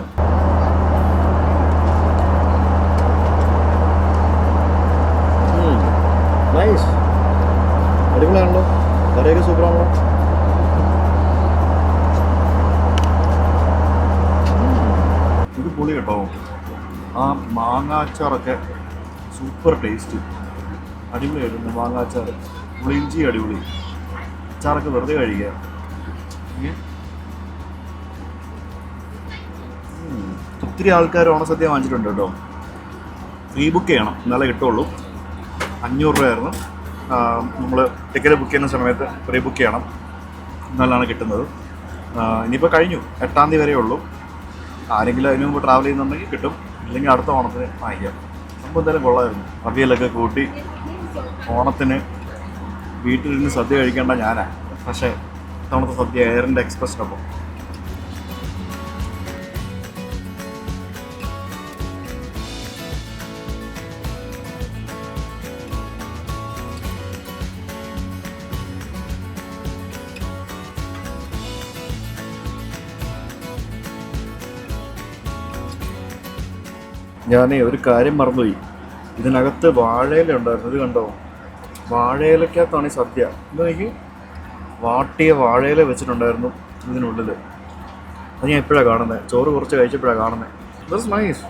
മാങ്ങാച്ചാറൊക്കെ സൂപ്പർ ടേസ്റ്റ് അടിപൊളിയായിട്ടുണ്ട് മാങ്ങ അച്ചാർ പുളിഞ്ചി അടിപൊളി. അച്ചാറൊക്കെ വെറുതെ കഴിക്കുക. ഒത്തിരി ആൾക്കാർ ഓണസദ്യ വാങ്ങിച്ചിട്ടുണ്ട് കേട്ടോ. ഫ്രീ ബുക്ക് ചെയ്യണം. എന്നാലേ കിട്ടുള്ളൂ. അഞ്ഞൂറ് രൂപയായിരുന്നു. നമ്മൾ ടിക്കറ്റ് ബുക്ക് ചെയ്യുന്ന സമയത്ത് ഫ്രീ ബുക്ക് ചെയ്യണം. എന്നാലാണ് കിട്ടുന്നത്. ഇനിയിപ്പോൾ കഴിഞ്ഞു. എട്ടാം തീയതി വരെ ഉള്ളൂ. ആരെങ്കിലും അതിനു മുമ്പ് ട്രാവൽ ചെയ്യുന്നുണ്ടെങ്കിൽ കിട്ടും. ഇല്ലെങ്കിൽ അടുത്ത ഓണത്തിന് വാങ്ങിക്കാം. നമുക്ക് എന്തായാലും കൊള്ളായിരുന്നു. അവിയലൊക്കെ കൂട്ടി ഓണത്തിന് വീട്ടിലിരുന്ന് സദ്യ കഴിക്കേണ്ട ഞാനാണ് പക്ഷേ ഇത്തവണത്തെ സദ്യ എയറിന്റെ എക്സ്പ്രസിനൊപ്പം ഞാൻ ഒരു കാര്യം മറന്നുപോയി. ഇതിനകത്ത് വാഴയില ഉണ്ടായിരുന്നു. ഇത് കണ്ടോ? വാഴയിലക്കകത്താണ് ഈ സദ്യ. എനിക്ക് വാട്ടിയ വാഴയില വെച്ചിട്ടുണ്ടായിരുന്നു ഇതിനുള്ളിൽ അത് ഞാൻ എപ്പോഴാണ് കാണുന്നത് ചോറ് കുറച്ച് കഴിച്ചപ്പോഴാണ് കാണുന്നത് ദസ് നൈസ്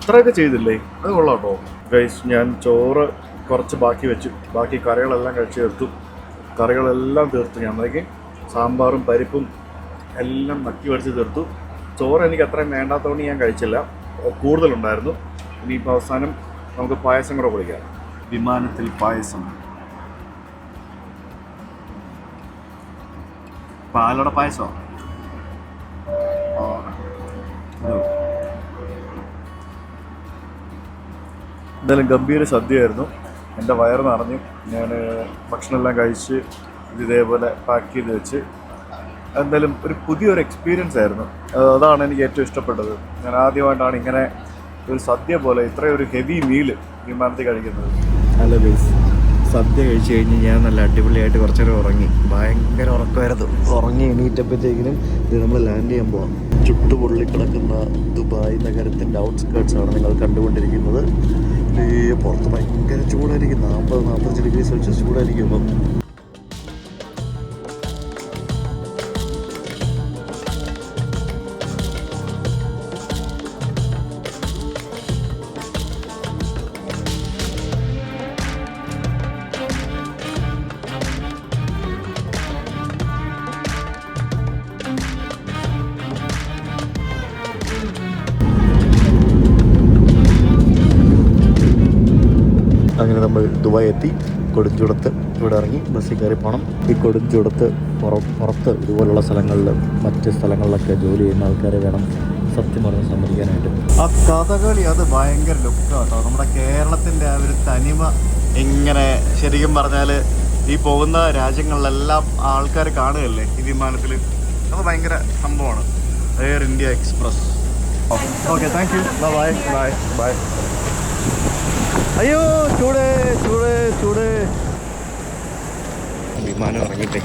ഇത്രയൊക്കെ ചെയ്തില്ലേ? അത് കൊള്ളാം കേട്ടോ ഗൈസ് ഞാൻ ചോറ് കുറച്ച് ബാക്കി വെച്ചു. ബാക്കി കറികളെല്ലാം കഴിച്ച് തീർത്തു. കറികളെല്ലാം തീർത്തു ഞാൻ. അന്നേക്ക് സാമ്പാറും പരിപ്പും എല്ലാം നക്കി വടിച്ച് തീർത്തു. ചോറ് എനിക്ക് അത്രയും വേണ്ടാത്തതുകൊണ്ട് ഞാൻ കഴിച്ചില്ല. കൂടുതലുണ്ടായിരുന്നു. ഇനിയിപ്പോൾ അവസാനം നമുക്ക് പായസം കൂടെ കുടിക്കാം. വിമാനത്തിൽ പായസം. പാലട പായസോ? എന്തായാലും ഗംഭീര സദ്യയായിരുന്നു. എന്റെ വയറ് നിറഞ്ഞു ഞാൻ ഭക്ഷണമെല്ലാം കഴിച്ച് ഇത് ഇതേപോലെ പാക്ക് ചെയ്ത് വെച്ച് എന്തായാലും ഒരു പുതിയൊരു എക്സ്പീരിയൻസ് ആയിരുന്നു. അതാണ് എനിക്ക് ഏറ്റവും ഇഷ്ടപ്പെട്ടത്. ഞാൻ ആദ്യമായിട്ടാണ് ഇങ്ങനെ ഒരു സദ്യ പോലെ ഇത്രയും ഒരു ഹെവി മീൽ വിമാനത്തിൽ കഴിക്കുന്നത്. ഹലോ ബേസ് സദ്യ കഴിച്ചു കഴിഞ്ഞ് ഞാൻ നല്ല അടിപൊളിയായിട്ട് കുറച്ചു നേരം ഉറങ്ങി. ഭയങ്കര ഉറക്കമായിരുന്നു. ഉറങ്ങി എണീറ്റപ്പോഴത്തേക്കിനും ഇത് നമ്മൾ ലാൻഡ് ചെയ്യാൻ പോകാം ചുട്ടുപൊള്ളി കിടക്കുന്ന ദുബായ് നഗരത്തിന്റെ ഔട്ട്സ്കേർട്സ് ആണ് നിങ്ങൾ കണ്ടുകൊണ്ടിരിക്കുന്നത്. പുറത്ത് ഭയങ്കര ചൂടായിരിക്കും. നാൽപ്പത് നാൽപ്പത്തഞ്ച് ഡിഗ്രി സെൽഷ്യസ് ചൂടായിരിക്കും ഇപ്പം ദുബായ് എത്തി കൊടുഞ്ചുടത്ത് ഇവിടെ ഇറങ്ങി ബസ്സിൽ കയറി പോകണം ഈ കൊടുഞ്ചുടത്ത് പുറ പുറത്ത് ഇതുപോലുള്ള സ്ഥലങ്ങളിൽ മറ്റ് സ്ഥലങ്ങളിലൊക്കെ ജോലി ചെയ്യുന്ന ആൾക്കാരെ വേണം സത്യം പറഞ്ഞ് സമ്മതിക്കാനായിട്ട്. ആ കഥകളി അത് ഭയങ്കര ലുക്ക് കേട്ടോ. നമ്മുടെ കേരളത്തിന്റെ ആ ഒരു തനിമ ഇങ്ങനെ ശരിക്കും പറഞ്ഞാൽ ഈ പോകുന്ന രാജ്യങ്ങളിലെല്ലാം ആൾക്കാർ കാണുകയല്ലേ ഈ വിമാനത്തിൽ അത് ഭയങ്കര സംഭവമാണ്. Air India Express okay thank you bye bye bye അയ്യോ ചൂട് ചൂട് ചൂട്. വിമാനം ഇറങ്ങിയിട്ടേ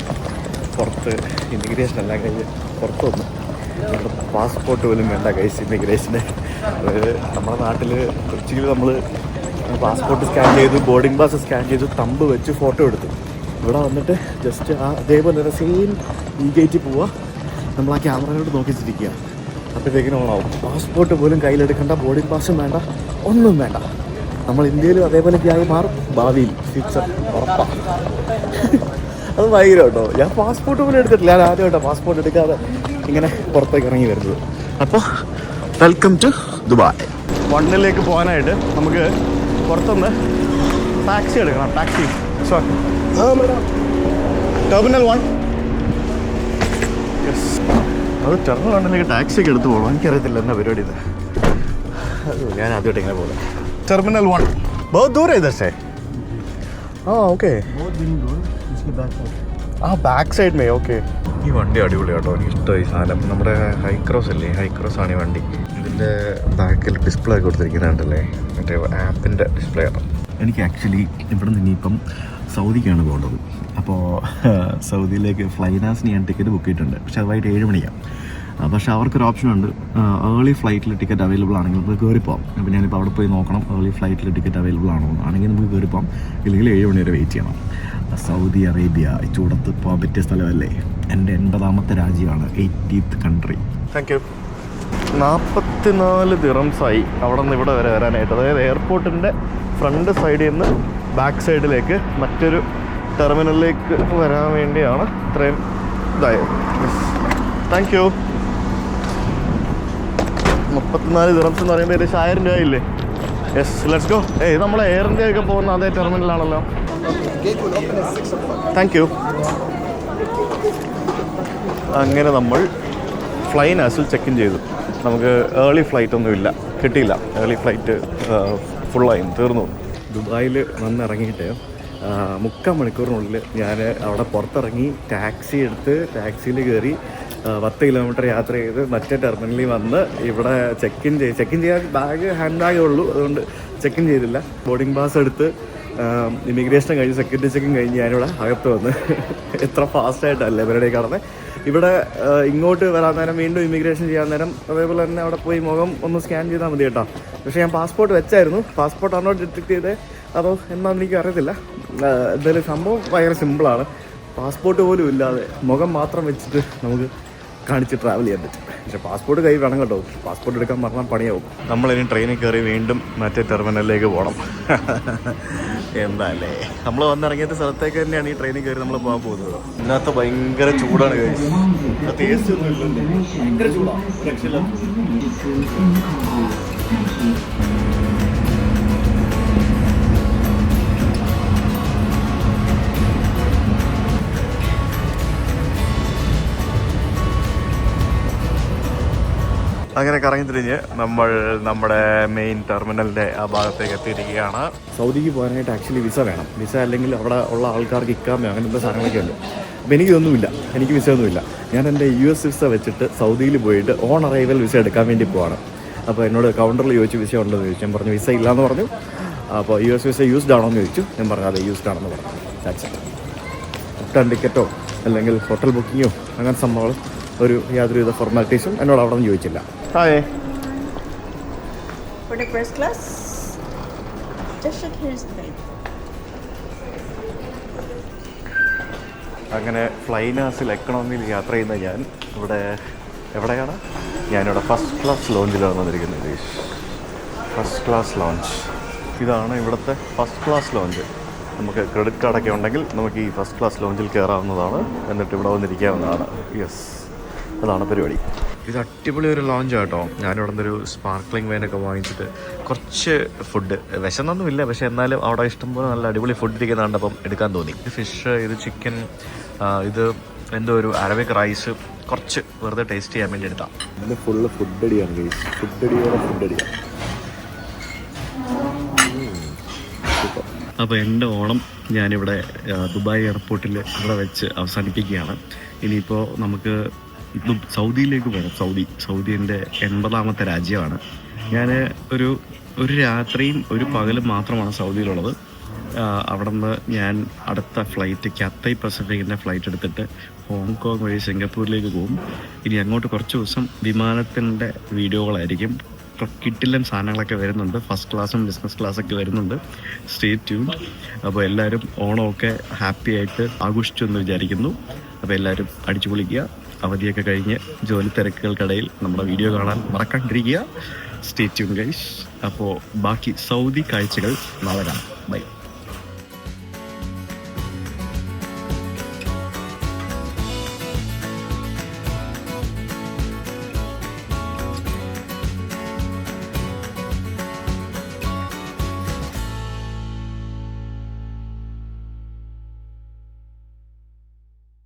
പുറത്ത് ഇമിഗ്രേഷൻ എല്ലാം കഴിഞ്ഞ് പുറത്ത് വന്നു. പാസ്പോർട്ട് പോലും വേണ്ട കഴിച്ച് ഇമിഗ്രേഷന് നമ്മുടെ നാട്ടിൽ കൊച്ചിയിൽ നമ്മൾ പാസ്പോർട്ട് സ്കാൻ ചെയ്തു ബോർഡിംഗ് പാസ് സ്കാൻ ചെയ്തു തമ്പ് വെച്ച് ഫോട്ടോ എടുത്തു. ഇവിടെ വന്നിട്ട് ജസ്റ്റ് ആ അതേപോലെ തന്നെ സെയിം ഈ ഗേറ്റിൽ പോവുക നമ്മൾ ആ ക്യാമറയിലോട്ട് നോക്കിച്ചിരിക്കുക അപ്പോഴത്തേക്കിനും ഓണാവും പാസ്പോർട്ട് പോലും കയ്യിലെടുക്കേണ്ട ബോർഡിംഗ് പാസും വേണ്ട ഒന്നും വേണ്ട. നമ്മൾ ഇന്ത്യയിലും അതേപോലെ ആയി മാറും. ഭാവിയിൽ ഫ്യൂച്ചർ ഉറപ്പാണ് അത് ഭയങ്കര കേട്ടോ. ഞാൻ പാസ്പോർട്ട് പോലും എടുത്തിട്ടില്ല. ഞാൻ ആദ്യമായിട്ടോ പാസ്പോർട്ട് എടുക്കാതെ ഇങ്ങനെ പുറത്തേക്ക് ഇറങ്ങി വരുന്നത്. അപ്പോൾ വെൽക്കം ടു ദുബായ് വണ്ണിലേക്ക് പോകാനായിട്ട് നമുക്ക് പുറത്തുനിന്ന് ടാക്സി എടുക്കണം. Taxi sorry terminal one yes അത് ടെർമിനൽ വണ്ണിലേക്ക് ടാക്സി ഒക്കെ എടുത്ത് പോകണം. എനിക്കറിയത്തില്ല എന്നാ പരിപാടി ഇത്. ഞാൻ ആദ്യമായിട്ട് ഇങ്ങനെ പോലെ ടെർമിനൽ വൺ बहुत दूर है इधर से हाँ ओके ആ ബാക്ക് സൈഡ് മേ ഓക്കെ ഈ വണ്ടി അടിപൊളി കേട്ടോ എനിക്ക് ഇഷ്ടമായി ഈ സാധനം നമ്മുടെ ഹൈക്രോസ് അല്ലേ ഹൈക്രോസ് ആണ് ഈ വണ്ടി ഇതിൻ്റെ ബാക്കിൽ ഡിസ്പ്ലേ ഒക്കെ കൊടുത്തിരിക്കുന്നുണ്ടല്ലേ മറ്റേ ആപ്പിൻ്റെ ഡിസ്പ്ലേ ആണ് എനിക്ക് ആക്ച്വലി ഇവിടെ നിന്ന് ഇനിയിപ്പം സൗദിക്കാണ് പോകേണ്ടത് അപ്പോൾ <laughs> സൗദിയിലേക്ക് ഫ്ലൈനാസിന് ഞാൻ ടിക്കറ്റ് ബുക്ക് ചെയ്തിട്ടുണ്ട് പക്ഷേ അത് വൈകിട്ട് ഏഴ് മണിയാണ് ആ, പക്ഷേ അവർക്കൊരു ഓപ്ഷൻ ഉണ്ട് ഏർലി ഫ്ലൈറ്റിൽ ടിക്കറ്റ് അവൈലബിൾ ആണെങ്കിൽ നമുക്ക് കയറി പോകാം അപ്പോൾ ഞാനിപ്പോൾ അവിടെ പോയി നോക്കണം ഏർലി ഫ്ലൈറ്റിൽ ടിക്കറ്റ് അവൈലബിൾ ആണോ ആണെങ്കിൽ നമുക്ക് കയറി പോകാം ഇല്ലെങ്കിൽ ഏഴ് മണി വരെ വെയിറ്റ് ചെയ്യണം. സൗദി അറേബ്യ ചൂടത്ത് പോകാൻ പറ്റിയ സ്ഥലമല്ലേ? എന്റെ എൺപതാമത്തെ രാജ്യമാണ് എയ്റ്റീത്ത് കൺട്രി താങ്ക് യു നാൽപ്പത്തിനാല് ദിറംസായി അവിടെ നിന്ന് ഇവിടെ വരെ വരാനായിട്ട്. അതായത് എയർപോർട്ടിന്റെ ഫ്രണ്ട് സൈഡിൽ നിന്ന് ബാക്ക് സൈഡിലേക്ക് മറ്റൊരു ടെർമിനലിലേക്ക് വരാൻ വേണ്ടിയാണ് ഇത്രയും ഇതായത്. താങ്ക് യു മുപ്പത്തിനാല് ദിറംസ് എന്ന് പറയുമ്പോൾ ഏകദേശം ആയിരം രൂപയില്ലേ യെസ് ലെറ്റ്സ് ഗോ ഏയ് നമ്മൾ എയർ ഇന്ത്യ ഒക്കെ പോകുന്ന അതേ ടെർമിനലാണല്ലോ താങ്ക് യു അങ്ങനെ നമ്മൾ ഫ്ലൈനാസിൽ ചെക്ക് ഇൻ ചെയ്തു. നമുക്ക് ഏർലി ഫ്ലൈറ്റ് ഒന്നുമില്ല കിട്ടിയില്ല. ഏർലി ഫ്ലൈറ്റ് ഫുള്ളായി തീർന്നു. ദുബായിൽ വന്നിറങ്ങിയിട്ട് മുക്കാൽ മണിക്കൂറിനുള്ളിൽ ഞാൻ അവിടെ പുറത്തിറങ്ങി ടാക്സി എടുത്ത് ടാക്സിയിൽ കയറി പത്ത് കിലോമീറ്റർ യാത്ര ചെയ്ത് മറ്റേ ടെർമിനലിൽ വന്ന് ഇവിടെ ചെക്ക് ഇൻ ചെയ്ത് ചെക്ക് ഇൻ ചെയ്യാൻ ബാഗ് ഹാൻഡ് ബാഗേ ഉള്ളൂ. അതുകൊണ്ട് ചെക്ക് ഇൻ ചെയ്തില്ല. ബോർഡിംഗ് പാസ് എടുത്ത് ഇമിഗ്രേഷൻ കഴിഞ്ഞ് സെക്യൂരിറ്റി ചെക്കിങ് കഴിഞ്ഞ് ഞാനിവിടെ അകത്ത് വന്ന്. എത്ര ഫാസ്റ്റായിട്ടല്ലേ ഇവരുടെ കടന്ന് ഇവിടെ ഇങ്ങോട്ട് വരാൻ നേരം വീണ്ടും ഇമിഗ്രേഷൻ ചെയ്യാൻ നേരം അതേപോലെ തന്നെ അവിടെ പോയി മുഖം ഒന്ന് സ്കാൻ ചെയ്താൽ മതി കേട്ടോ. പക്ഷേ ഞാൻ പാസ്പോർട്ട് വെച്ചായിരുന്നു. പാസ്പോർട്ട് ആണോ ഡിറ്റക്ട് ചെയ്തത് അതോ എന്നാന്ന് എനിക്ക് അറിയത്തില്ല. എന്തായാലും സംഭവം ഭയങ്കര സിമ്പിളാണ് പാസ്പോർട്ട് പോലും ഇല്ലാതെ മുഖം മാത്രം വെച്ചിട്ട് നമുക്ക് കാണിച്ച് ട്രാവൽ ചെയ്യാൻ പറ്റും. പക്ഷേ പാസ്പോർട്ട് കൈ വേണം കേട്ടോ. പാസ്പോർട്ട് എടുക്കാൻ പറഞ്ഞാൽ പണിയാവും. നമ്മളിനി ട്രെയിനിൽ കയറി വീണ്ടും മറ്റേ ടെർമിനലിലേക്ക് പോകണം എന്താല്ലേ? നമ്മൾ വന്നിറങ്ങിയ സ്ഥലത്തേക്ക് തന്നെയാണ് ഈ ട്രെയിനിൽ കയറി നമ്മൾ പോകാൻ പോകുന്നത്. ഇന്നത്തെ ഭയങ്കര ചൂടാണ് കഴിച്ചത് ടേസ്റ്റ് ഒന്നും ഇല്ലല്ലോ. ഭയങ്കര ചൂടാണ് രക്ഷയില്ല അങ്ങനെ കറങ്ങി തിരിഞ്ഞ് നമ്മൾ നമ്മുടെ മെയിൻ ടെർമിനലിന്റെ ആ ഭാഗത്തേക്ക് എത്തിയിരിക്കുകയാണ്. സൗദിക്ക് പോകാനായിട്ട് ആക്ച്വലി വിസ വേണം. വിസ അല്ലെങ്കിൽ അവിടെ ഉള്ള ആൾക്കാർക്ക് ഇക്കാമയോ അങ്ങനത്തെ സാധനങ്ങളൊക്കെ ഉണ്ട് അപ്പം എനിക്കൊന്നുമില്ല എനിക്ക് വിസ ഒന്നുമില്ല. ഞാൻ എന്റെ യു എസ് വിസ വെച്ചിട്ട് സൗദിയിൽ പോയിട്ട് ഓൺ അറൈവൽ വിസ എടുക്കാൻ വേണ്ടി പോവാണ്. അപ്പോൾ എന്നോട് കൗണ്ടറിൽ ചോദിച്ചു വിസ ഉണ്ടോ? എന്ന് ചോദിച്ചു. ഞാൻ പറഞ്ഞു വിസ ഇല്ലയെന്ന് പറഞ്ഞു. അപ്പോൾ യു എസ് വിസ യൂസ്ഡ് ആണോ എന്ന് ചോദിച്ചു. ഞാൻ പറഞ്ഞു അതെ യൂസ്ഡ് ആണെന്ന് പറഞ്ഞു. It. റിട്ടേൺ ടിക്കറ്റോ അല്ലെങ്കിൽ ഹോട്ടൽ ബുക്കിങ്ങോ അങ്ങനെ സംഭവങ്ങൾ. ഒരു യാതൊരുവിധ ഫോർമാലിറ്റീസും എന്നോട് അവിടെ നിന്ന് ചോദിച്ചില്ല. ഹായ് അങ്ങനെ ഫ്ലൈനാസിൽ എക്കണോമിയിൽ യാത്ര ചെയ്യുന്ന ഞാൻ ഇവിടെ എവിടെയാണ്? ഞാനിവിടെ ഫസ്റ്റ് ക്ലാസ് ലോഞ്ചിലാണ് വന്നിരിക്കുന്നത് ഫസ്റ്റ് ക്ലാസ് ലോഞ്ച് ഇതാണ് ഇവിടുത്തെ ഫസ്റ്റ് ക്ലാസ് ലോഞ്ച് നമുക്ക് ക്രെഡിറ്റ് കാർഡൊക്കെ ഉണ്ടെങ്കിൽ നമുക്ക് ഈ ഫസ്റ്റ് ക്ലാസ് ലോഞ്ചിൽ കയറാവുന്നതാണ് എന്നിട്ട് ഇവിടെ വന്നിരിക്കാവുന്നതാണ്. യെസ് അതാണ് പരിപാടി. ഇത് അടിപൊളി ഒരു ലോഞ്ച് കേട്ടോ ഞാനിവിടെ നിന്നൊരു സ്പാർക്ലിംഗ് വൈനൊക്കെ വാങ്ങിച്ചിട്ട് കുറച്ച് ഫുഡ് വിശന്നൊന്നുമില്ല പക്ഷെ എന്നാലും അവിടെ ഇഷ്ടംപോലെ നല്ല അടിപൊളി ഫുഡ് ഇരിക്കുന്ന കണ്ടപ്പം എടുക്കാൻ തോന്നി. ഇത് ഫിഷ് ഇത് ചിക്കൻ ഇത് എന്തോ ഒരു അറബിക് റൈസ് കുറച്ച് വെറുതെ ടേസ്റ്റ് ചെയ്യാൻ വേണ്ടി എടുത്താം. ഇന്ന് ഫുള്ള് ഫുഡ് അടിയാണ് ഫുഡ് അടിയോടെ ഫുഡ് അടിയാണ് അപ്പോൾ എന്റെ ഓണം ഞാനിവിടെ ദുബായ് എയർപോർട്ടിൽ ഇവിടെ വെച്ച് അവസാനിപ്പിക്കുകയാണ്. ഇനിയിപ്പോൾ നമുക്ക് ദു- സൗദിയിലേക്ക് പോകണം. സൗദി സൗദി എന്റെ എൺപതാമത്തെ രാജ്യമാണ്. ഞാൻ ഒരു ഒരു രാത്രിയും ഒരു പകലും മാത്രമാണ് സൗദിയിലുള്ളത്. അവിടെ നിന്ന് ഞാൻ അടുത്ത ഫ്ലൈറ്റ് ക്യാത്തൈ പസഫിക്കിന്റെ ഫ്ലൈറ്റ് എടുത്തിട്ട് ഹോങ്കോങ് വഴി സിംഗപ്പൂരിലേക്ക് പോകും. ഇനി അങ്ങോട്ട് കുറച്ച് ദിവസം വിമാനത്തിന്റെ വീഡിയോകളായിരിക്കും. കിട്ടില്ല സാധനങ്ങളൊക്കെ വരുന്നുണ്ട്. ഫസ്റ്റ് ക്ലാസ്സും ബിസിനസ് ക്ലാസ്സൊക്കെ വരുന്നുണ്ട്. സ്റ്റേ ട്യൂൺ അപ്പോൾ എല്ലാവരും ഓണമൊക്കെ ഹാപ്പി ആയിട്ട് ആഘോഷിച്ചു എന്ന് വിചാരിക്കുന്നു. അപ്പോൾ എല്ലാവരും അടിച്ചു പൊളിക്കുക അവധിയൊക്കെ കഴിഞ്ഞ് ജോലി തിരക്കുകൾക്കിടയിൽ നമ്മുടെ വീഡിയോ കാണാൻ മറക്കാണ്ടിരിക്കുക. സ്റ്റേ ട്യൂൺ ഗൈസ് അപ്പോൾ ബാക്കി സൗദി കാഴ്ചകൾ നാളെ കാണാം. ബൈ